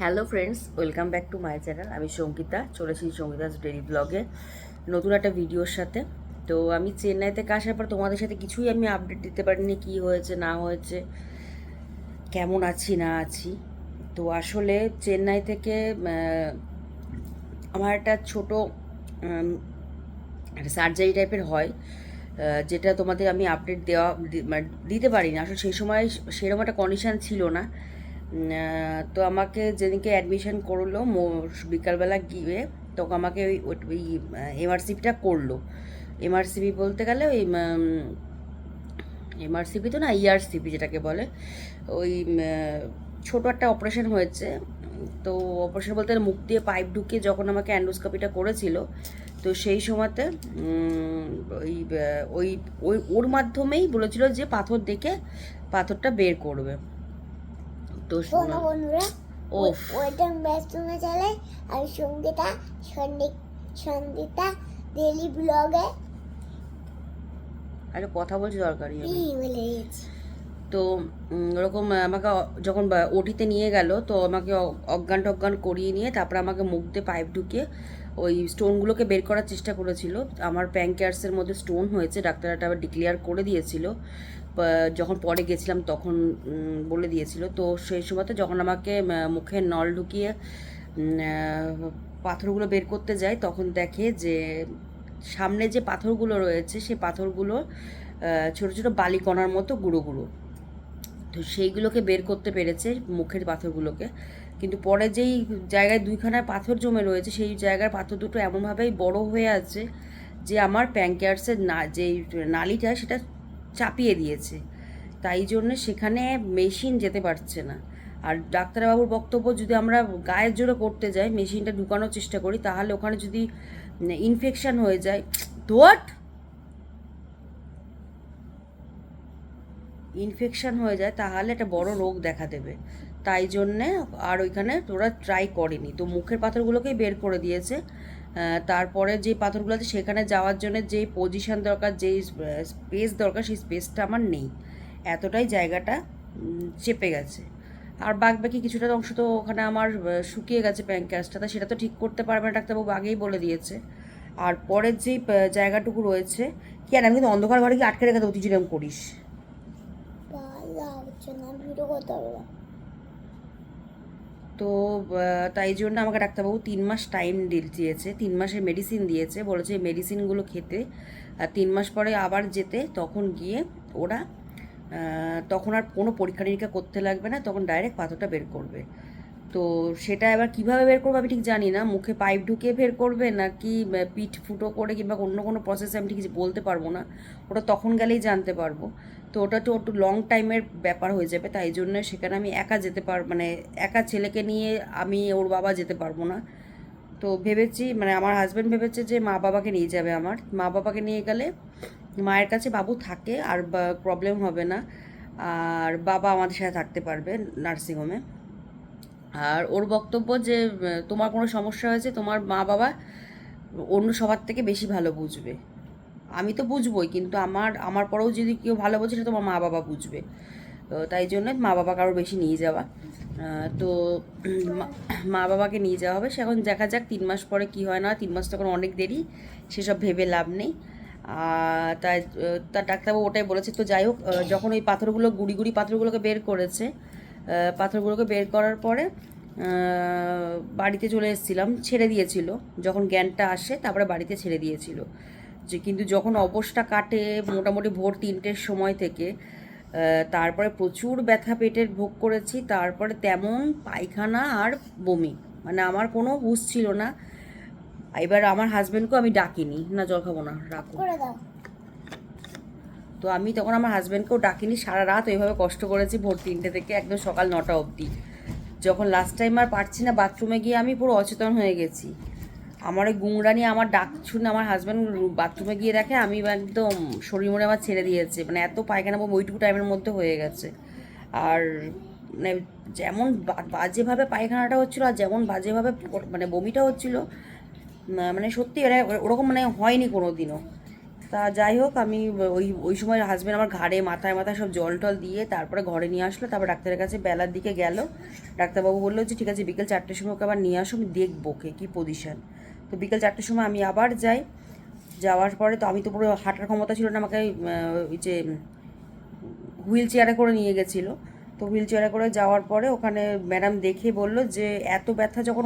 Hello friends, welcome back to my channel. আমি সঙ্গীতা চলেছি Sangeeta's daily ব্লগে নতুন একটা ভিডিওর সাথে। তো আমি চেন্নাই থেকে আসার পর তোমাদের সাথে কিছুই আমি আপডেট দিতে পারিনি, কি হয়েছে, না হয়েছে, কেমন আছি, না আছি। তো আসলে চেন্নাই থেকে আমার একটা ছোট সার্জারি টাইপের হয় যেটা তোমাদের আমি আপডেট দেওয়া মানে দিতে পারি না আসলে সেই সময় সেরকম একটা কন্ডিশন ছিল না। তো আমাকে যেদিনকে অ্যাডমিশন করল বিকালবেলা গিয়ে তখন আমাকে ওই ওই এমআরসিপিটা করল। এমআরসিপি বলতে গেলে ওই এমআরসিপি তো না ইআরসিপি যেটাকে বলে, ওই ছোট একটা অপারেশন হয়েছে। তো অপারেশন বলতে মুখ দিয়ে পাইপ ঢুকিয়ে যখন আমাকে অ্যান্ডোস্কোপিটা করেছিল, তো সেই সময়তে ওই ওই ওই, ওর মাধ্যমেই বলেছিল যে পাথর দেখে পাথরটা বের করবে। তো শোনো বন্ধুরা ওফ ওয়েটার ব্যস্তমে চলে আর সঙ্গীতা সন্দি সঙ্গীতা ডেলি ব্লগে আরে কথা বলছি দরকারি তো ওরকম আমাকে যখন ওটিতে নিয়ে গেল তো আমাকে অজ্ঞান টজ্ঞান করিয়ে নিয়ে তারপরে আমাকে মুখ দিয়ে পাইপ ঢুকিয়ে ওই স্টোনগুলোকে বের করার চেষ্টা করেছিল। আমার প্যাঙ্কিয়ার্সের মধ্যে স্টোন হয়েছে ডাক্তারটা আবার ডিক্লেয়ার করে দিয়েছিল। যখন পরে গেছিলাম তখন বলে দিয়েছিল। তো সেই সময়তে যখন আমাকে মুখে নল ঢুকিয়ে পাথরগুলো বের করতে যায়, তখন দেখে যে সামনে যে পাথরগুলো রয়েছে সেই পাথরগুলো ছোট ছোট বালিকণার মতো গুঁড়ো গুঁড়ো। তো সেইগুলোকে বের করতে পেরেছে মুখের পাথরগুলোকে। কিন্তু পরে যেই জায়গায় দুইখানায় পাথর জমে রয়েছে, সেই জায়গার পাথর দুটো এমনভাবেই বড় হয়ে আছে যে আমার প্যাঙ্কিয়ার্সের না, যেই নালিটা, সেটা চাপিয়ে দিয়েছে। তাই জন্য সেখানে মেশিন যেতে পারছে না। আর ডাক্তারবাবুর বক্তব্য যদি আমরা গায়ের জোরে করতে যাই, মেশিনটা ঢুকানোর চেষ্টা করি, তাহলে ওখানে যদি ইনফেকশন হয়ে যায় দোয়াট ইনফেকশন হয়ে যায়, তাহলে একটা বড় রোগ দেখা দেবে। তাই জন্যে আর ওইখানে তোরা ট্রাই করেনি। তো মুখের পাথরগুলোকেই বের করে দিয়েছে। তারপরে যে পাথরগুলো আছে সেখানে যাওয়ার জন্য যেই পজিশন দরকার যেই স্পেস দরকার সেই স্পেসটা আমার নেই। এতটাই জায়গাটা চেপে গেছে। আর বাদ বাকি কিছুটা অংশ তো ওখানে আমার শুকিয়ে গেছে প্যাঙ্কাসটা তা সেটা তো ঠিক করতে পারবে না ডাক্তারবাবু আগেই বলে দিয়েছে। আর পরের আহ, জায়গাটুকু রয়েছে কি আর আমি কিন্তু অন্ধকার ঘরে কি আটকে রেখে দেবো তুই যেরকম করিস ভিডিও। তো তাই জন্য আমাকে ডাক্তারবাবু তিন মাস টাইম দিয়েছে, তিন মাসের মেডিসিন দিয়েছে, বলেছে মেডিসিনগুলো খেতে। আর তিন মাস পরে আবার যেতে, তখন গিয়ে ওরা তখন আর কোনো পরীক্ষা নিরীক্ষা করতে লাগবে না, তখন ডাইরেক্ট পাথরটা বের করবে। তো সেটা এবার কীভাবে বের করবে আমি ঠিক জানি না, মুখে পাইপ ঢুকিয়ে বের করবে নাকি পিঠ ফুটো করে কিংবা অন্য কোনো প্রসেসে আমি ঠিক বলতে পারব না, ওটা তখন গেলেই জানতে পারব। তো ওটা তো একটু লং টাইমের ব্যাপার হয়ে যাবে, তাই জন্য সেখানে আমি একা যেতে পার মানে একা ছেলেকে নিয়ে আমি ওর বাবা যেতে পারব না। তো ভেবেছি মানে আমার হাজব্যান্ড ভেবেছে যে মা বাবাকে নিয়ে যাবে আমার। মা বাবাকে নিয়ে গেলে মায়ের কাছে বাবু থাকে, আর প্রবলেম হবে না। আর বাবা আমাদের সাথে থাকতে পারবে নার্সিংহোমে আর ওর বক্তব্য যে তোমার কোনো সমস্যা হয়েছে, তোমার মা বাবা অন্য সবার থেকে বেশি ভালো বুঝবে। আমি তো বুঝবোই, কিন্তু আমার আমার পরেও যদি কেউ ভালো বোঝে সেটা তোমার মা বাবা বুঝবে। তাই জন্য মা বাবা কারোর বেশি নিয়ে যাওয়া। তো মা- বাবাকে নিয়ে যাওয়া হবে। সে এখন দেখা যাক তিন মাস পরে কি হয় না তিন মাস তখন অনেক দেরি, সেসব ভেবে লাভ নেই। তাই, তার ডাক্তারবাবু ওটাই বলেছে। তো যাই হোক যখন ওই পাথরগুলো, গুড়ি গুড়ি পাথরগুলোকে বের করেছে পাথরগুলোকে বের করার পরে বাড়িতে চলে এসেছিলাম। ছেড়ে দিয়েছিল। যখন জ্ঞানটা আসে, তারপরে বাড়িতে ছেড়ে দিয়েছিল। যে কিন্তু যখন অবসটা কাটে মোটামুটি ভোর তিনটের সময় থেকে তারপরে প্রচুর ব্যথা পেটের ভোগ করেছি তারপরে তেমন পায়খানা আর বমি। মানে আমার কোনো হুঁশ ছিল না। এবার আমার হাজব্যান্ডকেও আমি ডাকিনি। না জল খাব না রাখো। তো আমি তখন আমার হাজব্যান্ডকেও ডাকিনি। সারা রাত ওইভাবে কষ্ট করেছি ভোর তিনটে থেকে একদম সকাল নটা অবধি। যখন লাস্ট টাইম আর পারছি না বাথরুমে গিয়ে আমি পুরো অচেতন হয়ে গেছি। আমার ওই গুংরানি আমার ডাক শুনে আমার হাজব্যান্ড বাথরুমে গিয়ে দেখে আমি একদম শরীর মনে আমার ছেড়ে দিয়েছে। মানে এত পায়খানা বমি ওইটুকু টাইমের মধ্যে হয়ে গেছে। আর মানে যেমন বাজেভাবে পায়খানাটা হচ্ছিল আর যেমন বাজেভাবে মানে বমিটা হচ্ছিল মানে সত্যি মানে ওরকম মানে হয়নি কোনো দিনও তা যাই হোক, আমি ওই ওই সময় হাজব্যান্ড আমার ঘাড়ে মাথায় মাথায় সব জল টল দিয়ে তারপরে ঘরে নিয়ে আসলো। তারপর ডাক্তারের কাছে বেলার দিকে গেল। ডাক্তারবাবু বলল যে, ঠিক আছে, বিকেল চারটের সময় ওকে আবার নিয়ে আসো, আমি দেখব ওকে, কী পজিশন তো বিকেল চারটের সময় আমি আবার যাই। যাওয়ার পরে তো আমি তো পুরো হাঁটার ক্ষমতা ছিল না, আমাকে ওই যে হুইল চেয়ারে করে নিয়ে গেছিল। তো হুইল চেয়ারে করে যাওয়ার পরে ওখানে ম্যাডাম দেখে বলল যে, এত ব্যথা যখন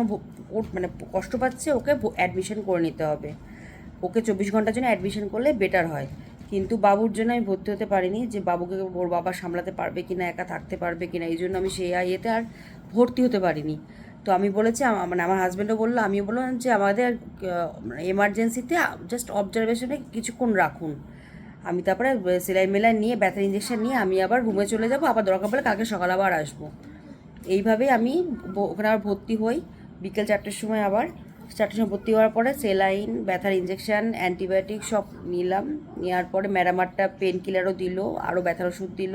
মানে কষ্ট পাচ্ছে, ওকে অ্যাডমিশন করে নিতে হবে। ওকে চব্বিশ ঘণ্টার জন্য অ্যাডমিশন করলে বেটার হয়। কিন্তু বাবুর জন্য আমি ভর্তি হতে পারিনি যে, বাবুকে ওর বাবা সামলাতে পারবে কিনা, একা থাকতে পারবে কিনা, এই জন্য আমি সেই ইয়েতে আর ভর্তি হতে পারিনি। তো আমি বলেছি মানে আমার হাজব্যান্ডও বলল, আমিও বললাম যে আমাদের এমার্জেন্সিতে জাস্ট অবজারভেশনে কিছুক্ষণ রাখুন। আমি তারপরে সেলাই মেলাই নিয়ে, ব্যথার ইঞ্জেকশন নিয়ে আমি আবার রুমে চলে যাব, আবার দরকার পড়লে কালকে সকাল আবার আসব। এইভাবেই আমি ওখানে আবার ভর্তি হই। বিকেল চারটের সময় আবার, চারটের সময় ভর্তি হওয়ার পরে সেলাইন ব্যথার ইঞ্জেকশন অ্যান্টিবায়োটিক সব নিলাম। নেওয়ার পরে ম্যাডামারটা পেন কিলারও দিল, আরও ব্যথার ওষুধ দিল।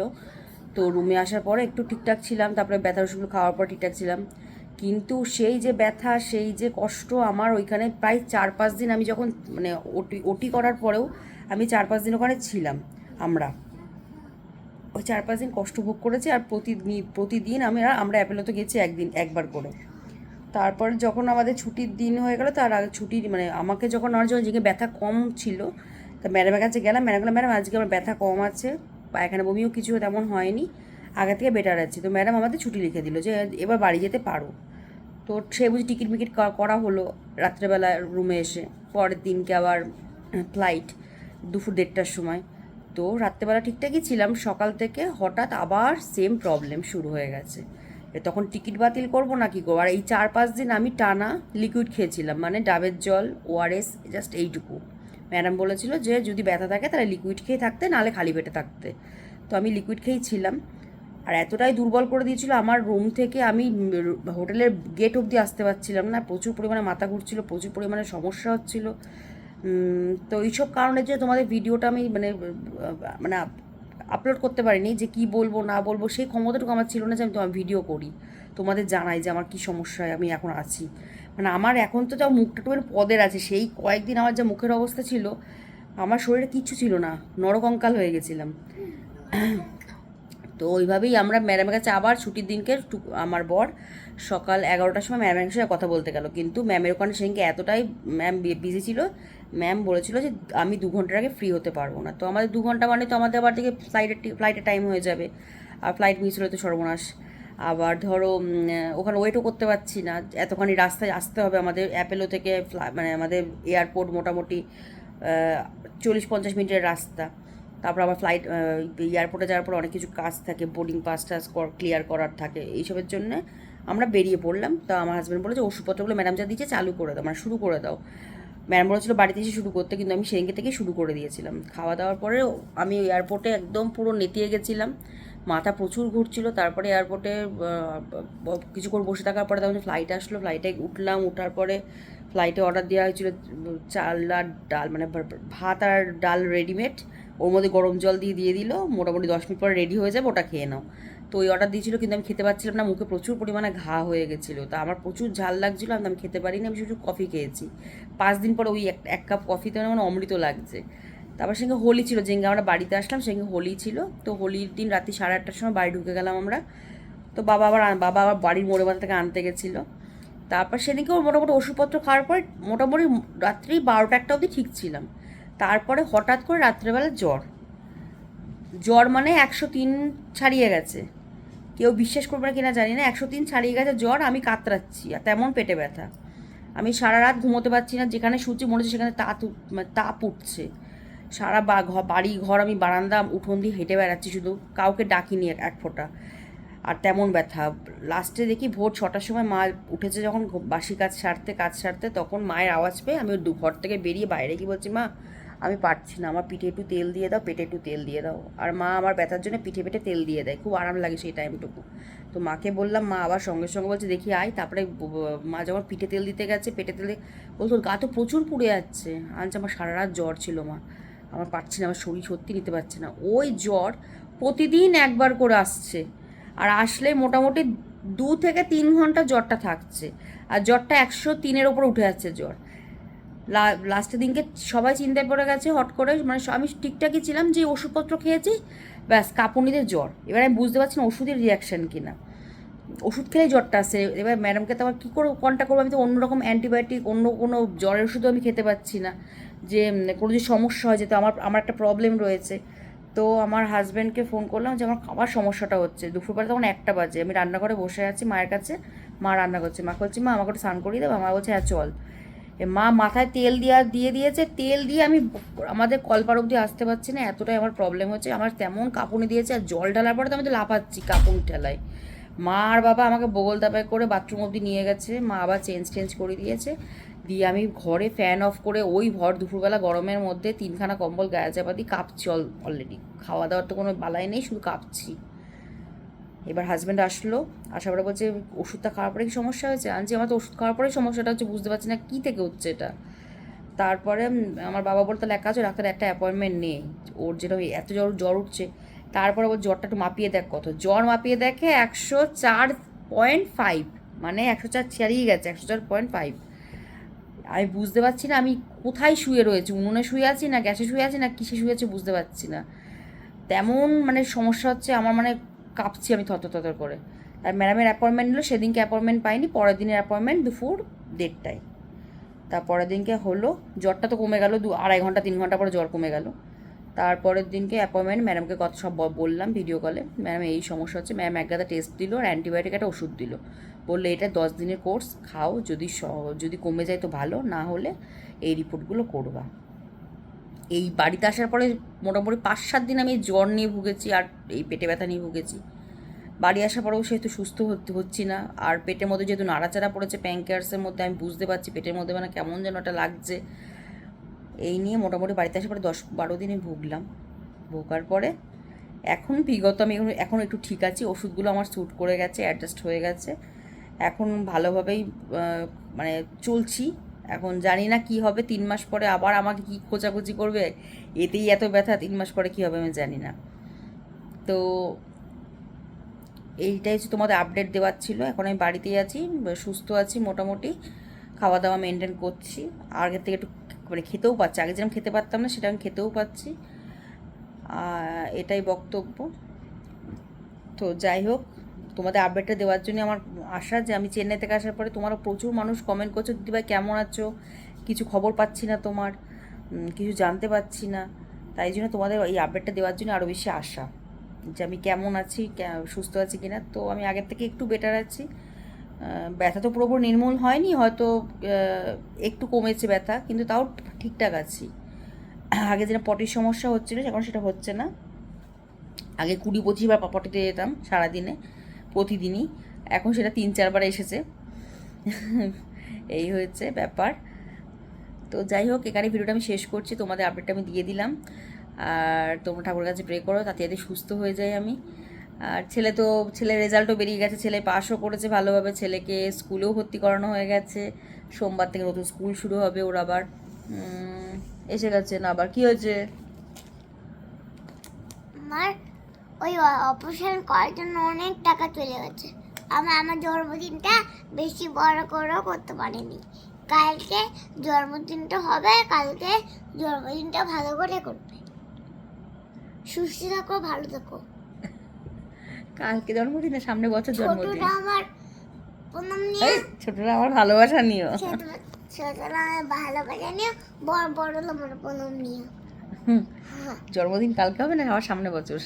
তো রুমে আসার পরে একটু ঠিকঠাক ছিলাম, তারপরে ব্যথার ওষুধগুলো খাওয়ার পর ঠিকঠাক ছিলাম। কিন্তু সেই যে ব্যথা, সেই যে কষ্ট আমার ওইখানে প্রায় চার পাঁচ দিন আমি যখন মানে ওটি ওটি করার পরেও আমি চার পাঁচ দিন ওখানে ছিলাম, আমরা। ওই চার পাঁচ দিন কষ্ট ভোগ করেছি আর প্রতিদিন প্রতিদিন আমি আমরা অ্যাপেলোতে গেছি একদিন, একবার করে। তারপর যখন আমাদের ছুটির দিন হয়ে গেল, তার আগে ছুটির মানে আমাকে যখন আমার যখন যেদিকে ব্যথা কম ছিল, তা ম্যাডামের কাছে গেলাম ম্যাডাম গেলাম ম্যাডাম আজকে আমার ব্যথা কম আছে, পায়খানা বমিও কিছু তেমন হয়নি। আগে থেকে বেটার আছে। তো ম্যাডাম আমাদের ছুটি লিখে দিল যে, এবার বাড়ি যেতে পারো। তো সে বুঝি টিকিট মিকিট করা হলো রাত্রেবেলা রুমে এসে। পরের দিনকে আবার ফ্লাইট দুপুর দেড়টার সময়। তো রাত্রেবেলা ঠিকঠাকই ছিলাম। সকাল থেকে হঠাৎ আবার সেম প্রবলেম শুরু হয়ে গেছে। তখন টিকিট বাতিল করব না কি করব আর এই চার পাঁচ দিন আমি টানা লিকুইড খেয়েছিলাম। মানে ডাবের জল ওআরএস জাস্ট এইটুকু। ম্যাডাম বলেছিল যে, যদি ব্যথা থাকে তাহলে লিকুইড খেয়ে থাকতে, নাহলে খালি পেটে থাকতে। তো আমি লিকুইড খেয়েই ছিলাম। আর এতটাই দুর্বল করে দিয়েছিল, আমার রুম থেকে আমি হোটেলের গেট অবধি আসতে পারছিলাম না। প্রচুর পরিমাণে মাথা ঘুরছিল, প্রচুর পরিমাণে সমস্যা হচ্ছিল। তো এইসব কারণে যে তোমাদের ভিডিওটা আমি মানে মানে আপলোড করতে পারিনি যে কি বলব, না বলব, সেই ক্ষমতাটুকু আমার ছিল না যে আমি তোমার ভিডিও করি। তোমাদের জানাই যে আমার কি সমস্যায় আমি এখন আছি। মানে আমার এখন তো যা মুখটা একটু পদের আছে, সেই কয়েকদিন আমার যা মুখের অবস্থা ছিল, আমার শরীরে কিচ্ছু ছিল না, নরকঙ্কাল হয়ে গেছিলাম। তো ওইভাবেই আমরা ম্যাডামের কাছে আবার ছুটির দিনকে আমার বর সকাল এগারোটার সময় ম্যামের সঙ্গে কথা বলতে গেল। কিন্তু ম্যামের ওখানে সেদিনকে এতটাই ম্যাম বিজি ছিল, ম্যাম বলেছিল যে আমি দু ঘণ্টার আগে ফ্রি হতে পারব না। তো আমাদের দু ঘণ্টা মানে তো আমাদের আবার থেকে ফ্লাইটের ফ্লাইটের টাইম হয়ে যাবে। আর ফ্লাইট মিস হলে তো সর্বনাশ। আবার ধরো ওখানে ওয়েটও করতে পারছি না। এতখানি রাস্তায় আসতে হবে আমাদের অ্যাপেলো থেকে মানে আমাদের এয়ারপোর্ট মোটামুটি চল্লিশ পঞ্চাশ মিনিটের রাস্তা। তারপর আবার ফ্লাইট এয়ারপোর্টে যাওয়ার পর অনেক কিছু কাজ থাকে বোর্ডিং পাস টাস ক্লিয়ার করার থাকে, এইসবের জন্য আমরা বেরিয়ে পড়লাম। তো আমার হাজব্যান্ড বলে যে ওষুধপত্রগুলো ম্যাডাম যা দিচ্ছে চালু করে দাও মানে শুরু করে দাও। ম্যাডাম বলেছিল, বাড়িতে এসে শুরু করতে। কিন্তু আমি সেদিনকে থেকে শুরু করে দিয়েছিলাম। খাওয়া দাওয়ার পরে আমি এয়ারপোর্টে একদম পুরো নেতিয়ে গেছিলাম। মাথা প্রচুর ঘুরছিল। তারপরে এয়ারপোর্টে কিছুক্ষণ বসে থাকার পরে তখন ফ্লাইট আসলো। ফ্লাইটে উঠলাম ওঠার পরে ফ্লাইটে অর্ডার দেওয়া হয়েছিল চাল আর ডাল মানে ভাত আর ডাল রেডিমেড ওর মধ্যে গরম জল দিয়ে দিয়ে দিল, মোটামুটি দশ মিনিট পরে রেডি হয়ে যাবে, ওটা খেয়ে নাও। তো ওই অর্ডার দিয়েছিল কিন্তু আমি খেতে পারছিলাম না, মুখে প্রচুর পরিমাণে ঘা হয়ে গেছিল। তা আমার প্রচুর ঝাল লাগছিল, আমি আমি খেতে পারিনি, আমি শুধু কফি খেয়েছি। পাঁচ দিন পরে ওই এক এক কাপ কফিতে মানে অমৃত লাগছে। তারপর সঙ্গে হোলি ছিল, যেদিনকে আমরা বাড়িতে আসলাম, সেদিনকে হোলি ছিল। তো হোলির দিন রাত্রি সাড়ে আটটার সময় বাড়ি ঢুকে গেলাম আমরা। তো বাবা আবার বাবা আবার বাড়ির মোড়ে থেকে আনতে গেছিল। তারপর সেদিনকে ওর মোটামুটি ওষুধপত্র খাওয়ার পর মোটামুটি রাত্রি বারোটা একটা অবধি ঠিক ছিলাম। তারপরে হঠাৎ করে রাত্রেবেলা জ্বর। জ্বর মানে একশো তিন ছাড়িয়ে গেছে। কেউ বিশ্বাস করবে কিনা জানি না। একশো তিন ছাড়িয়ে গেছে জ্বর, আমি কাতরাচ্ছি আর তেমন পেটে ব্যথা। আমি সারা রাত ঘুমোতে পারছি না, যেখানে মনে হচ্ছে সেখানে তাপ মানে তাপ উঠছে। সারা বা বাড়ি ঘর আমি বারান্দা, উঠোন দিয়ে হেঁটে বেড়াচ্ছি, শুধু কাউকে ডাকিনি এক ফোঁটা। আর তেমন ব্যথা। লাস্টে দেখি ভোর ছটার সময় মা উঠেছে যখন বাসি কাজ সারতে কাজ সারতে, তখন মায়ের আওয়াজ পেয়ে আমি ঘর থেকে বেরিয়ে বাইরে কি বলছি, মা আমি পারছি না, আমার পিঠে একটু তেল দিয়ে দাও, পেটে একটু তেল দিয়ে দাও। আর মা আমার ব্যথার জন্য পিঠে পেটে তেল দিয়ে দেয়, খুব আরাম লাগে সেই টাইমটুকু। তো মাকে বললাম, মা আবার সঙ্গে সঙ্গে বলছে, দেখি আয়। তারপরে মা যখন পিঠে তেল দিতে গেছে, পেটে তেল বলতো গা তো প্রচুর পুড়ে যাচ্ছে। আনছে, আমার সারা রাত জ্বর ছিল মা। আমার পারছি না, আমার শরীর সত্যি নিতে পারছে না। ওই জ্বর প্রতিদিন একবার করে আসছে। আর আসলে মোটামুটি দু থেকে তিন ঘণ্টা জ্বরটা থাকছে। আর জ্বরটা একশো তিনের ওপর উঠে যাচ্ছে জ্বর। লাস্টের দিনকে সবাই চিন্তায় পড়ে গেছে, হট করে মানে আমি ঠিকঠাকই ছিলাম, যে ওষুধপত্র খেয়েছি, ব্যাস কাঁপুনিতে জ্বর। এবার আমি বুঝতে পারছি না ওষুধের রিয়াকশান কিনা। ওষুধ খেলেই জ্বরটা আসছে এবার ম্যাডামকে তো আবার কী করে কন্ট্যাক্ট করব? আমি তো অন্যরকম অ্যান্টিবায়োটিক অন্য কোনো জ্বরের ওষুধও আমি খেতে পাচ্ছি না। যে কোনো যে সমস্যা হয় যেতে আমার আমার একটা প্রবলেম রয়েছে। তো আমার হাজব্যান্ডকে ফোন করলাম যে, আমার খাবার সমস্যাটা হচ্ছে। দুপুরবেলা তখন একটা বাজে। আমি রান্নাঘরে বসে আছি মায়ের কাছে। মা রান্না করছে। মা বলছি, মা, আমাকে স্নান করিয়ে দেবে মা বলছে হ্যাঁ চল। মা মাথায় তেল দিয়া, দিয়ে দিয়েছে, তেল দিয়ে আমি আমাদের কলপার অবধি আসতে পারছি না, এতটাই আমার প্রবলেম হচ্ছে। আমার তেমন কাঁপুনি দিয়েছে আর জল ঢালার পরে তো আমি তো লাফাচ্ছি কাঁপুনি ঠেলায়। মা আর বাবা আমাকে বগল দাবায় করে বাথরুম অবধি নিয়ে গেছে, মা আবার চেঞ্জ টেঞ্জ করে দিয়েছে। দিয়ে আমি ঘরে ফ্যান অফ করে ওই ভর দুপুরবেলা গরমের মধ্যে তিনখানা কম্বল গায়ে চাপা দিই কাঁপছি অলরেডি খাওয়া দাওয়ার তো কোনো বালাই নেই, শুধু কাঁপছি। এবার হাজব্যান্ড আসলো, আসার পরে বলছে, ওষুধটা খাওয়ার পরে কি সমস্যা হয়েছে? আনছি, আমার তো ওষুধ খাওয়ার পরেই সমস্যাটা হচ্ছে, বুঝতে পারছি না কী থেকে হচ্ছে এটা। তারপরে আমার বাবা বলতে লেখা আছে ডাক্তার একটা অ্যাপয়েন্টমেন্ট নেই ওর যেটা এত জ্বর জ্বর উঠছে। তারপরে ওর জ্বরটা একটু মাপিয়ে দেখ কত। জ্বর মাপিয়ে দেখে একশো চার পয়েন্ট ফাইভ মানে একশো চার ছাড়িয়ে গেছে, একশো চার পয়েন্ট ফাইভ আমি বুঝতে পারছি না, আমি কোথায় শুয়ে রয়েছি? উনুনে শুয়ে আছি না গ্যাসে শুয়ে আছি না কিসে শুয়ে আছি বুঝতে পারছি না। তেমন মানে সমস্যা হচ্ছে, আমার মানে কাঁপছি আমি থতর করে। আর ম্যাডামের অ্যাপয়েন্টমেন্ট নিল, সেদিনকে অ্যাপয়েন্টমেন্ট পাইনি, পরের দিনের অ্যাপয়েন্টমেন্ট দুপুর দেড়টায়। তার পরের দিনকে হলো, জ্বরটা তো কমে গেল দু, আড়াই ঘণ্টা, তিন ঘণ্টা পরে জ্বর কমে গেল। তারপরের দিনকে অ্যাপয়েন্টমেন্ট ম্যাডামকে কত সব বললাম ভিডিও কলে ম্যাডাম, এই সমস্যা হচ্ছে, ম্যাম এক গাদা টেস্ট দিল আর অ্যান্টিবায়োটিক একটা ওষুধ দিল। বলল, এটা দশ দিনের কোর্স খাও, যদি যদি কমে যায় তো ভালো, না হলে এই রিপোর্টগুলো করবা। এই বাড়িতে আসার পরে মোটামুটি পাঁচ সাত দিন আমি জ্বর নিয়ে ভুগেছি আর এই পেটে ব্যথা নিয়ে ভুগেছি। বাড়ি আসার পরেও সেহেতু সুস্থ হচ্ছি না। আর পেটের মধ্যে যেহেতু নাড়াচাড়া পড়েছে প্যাঙ্কেয়ার্সের মধ্যে, আমি বুঝতে পারছি পেটের মধ্যে মানে কেমন যেন একটা লাগছে। এই নিয়ে মোটামুটি বাড়িতে আসার পরে দশ বারো দিনে ভুগলাম। ভোগার পরে এখন বিগত আমি এখন একটু ঠিক আছি। ওষুধগুলো আমার স্যুট করে গেছে অ্যাডজাস্ট হয়ে গেছে। এখন ভালোভাবেই মানে চলছি। এখন জানি না কি হবে, তিন মাস পরে আবার আমাকে কি খোঁচাখুচি করবে? এতেই এত ব্যথা, তিন মাস পরে কী হবে আমি জানি না। তো এইটাই হচ্ছে তোমাদের আপডেট দেওয়ার ছিল। এখন আমি বাড়িতেই আছি, সুস্থ আছি মোটামুটি। খাওয়া দাওয়া মেনটেন করছি। আগের থেকে একটু মানে খেতেও পাচ্ছি। আগে যেরকম খেতে পারতাম না সেটা আমি খেতেও পাচ্ছি। এটাই বক্তব্য। তো যাই হোক তোমাদের আপডেটটা দেওয়ার জন্য আমার আশা যে আমি চেন্নাই থেকে আসার পরে তোমারও প্রচুর মানুষ কমেন্ট করছ। দিদিভাই, কেমন আছো? কিছু খবর পাচ্ছি না তোমার। কিছু জানতে পারছি না। তাই জন্য তোমাদের এই আপডেটটা দেওয়ার জন্য আরও বেশি আশা। যে আমি কেমন আছি সুস্থ আছি কিনা। তো আমি আগের থেকে একটু বেটার আছি। ব্যথা তো পুরোপুরি নির্মূল হয়নি, হয়তো একটু কমেছে ব্যথা, কিন্তু তাও ঠিকঠাক আছি। আগে যেটা পটির সমস্যা হচ্ছিল, এখন সেটা হচ্ছে না। আগে কুড়ি পঁচিশ বার পটিতে যেতাম সারাদিনে। প্রতিদিনই। এখন সেটা তিন, চারবার এসেছে। এই হয়েছে ব্যাপার। তো যাই হোক এখানে ভিডিওটা আমি শেষ করছি। তোমাদের আপডেটটা আমি দিয়ে দিলাম। আর তোমরা ঠাকুরের কাছে প্রে করো, তাতে যাতে সুস্থ হয়ে যায় আমি। আর ছেলে তো ছেলের রেজাল্টও বেরিয়ে গেছে। ছেলে পাসও করেছে ভালোভাবে। ছেলেকে স্কুলেও ভর্তি করানো হয়ে গেছে। সোমবার থেকে নতুন স্কুল শুরু হবে ওর আবার। এসে গেছে না, আবার কি হয়েছে? ওই অপারেশন করার জন্য অনেক টাকা চলে গেছে। আমি আমার জন্মদিনটা বেশি বড় করেও করতে পারিনি। কালকে জন্মদিনটা হবে কালকে জন্মদিনটা ভালো করে করবে। সুস্থ থাকো ভালো থাকো। কালকে জন্মদিন সামনে বছর জন্মদিন। আমার প্রণাম নিয়ে। ছোটরা আমার ভালোবাসা নিও। ছোট ছোটরা আমার ভালোবাসা নিয়ে বড় বড় আমার প্রণাম হ্যাঁ জন্মদিন কালকে হবে না? আবার সামনে বছর।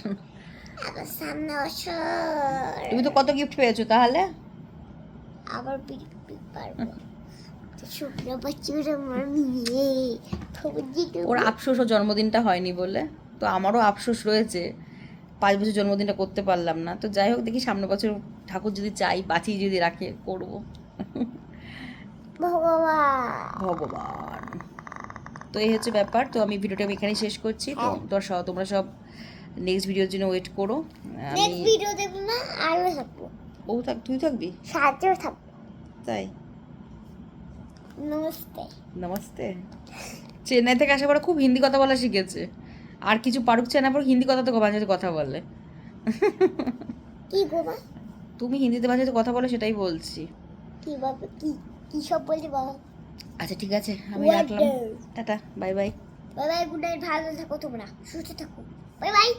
আবার সামনে বছর তুমি তো কত গিফট পেয়েছ তাহলে? আবার পিক পিক পারব। আমার মেয়ে। ওর আফসোস ও জন্মদিনটা হয়নি বলে। তো আমারও আফসোস রয়েছে। পাঁচ বছর জন্মদিনটা করতে পারলাম না। তো যাই হোক দেখি সামনে বছর ঠাকুর যদি চাই বাঁচিয়ে যদি রাখে করব। ভগবান। ভগবান। তো এই হচ্ছে ব্যাপার। তো আমি ভিডিওটা আমি এখানেই শেষ করছি। তো তোর সব তোমরা সব নেক্সট ভিডিওর জন্য ওয়েট করো। নেক্সট ভিডিও দেখব না আরও থাকব। ও থাক তুই থাকবি? সাহায্যও থাকব। তাই? নমস্তে। নমস্তে। চেন্নাই থেকে আসার পরে খুব হিন্দি কথা বলা শিখেছে। আর কিছু পারুক চেন্নাই পর হিন্দি কথা তো বাংলাতে কথা বলে। কি গোবা তুমি হিন্দিতে বাংলাতে কথা বলে সেটাই বলছি। কি বাবা কি কি সব বলছি বাবা আচ্ছা ঠিক আছে আমি রাখলাম। Tata bye bye. Bye bye good night ভালো থাকো তোমরা সুস্থ থাকো। Bye bye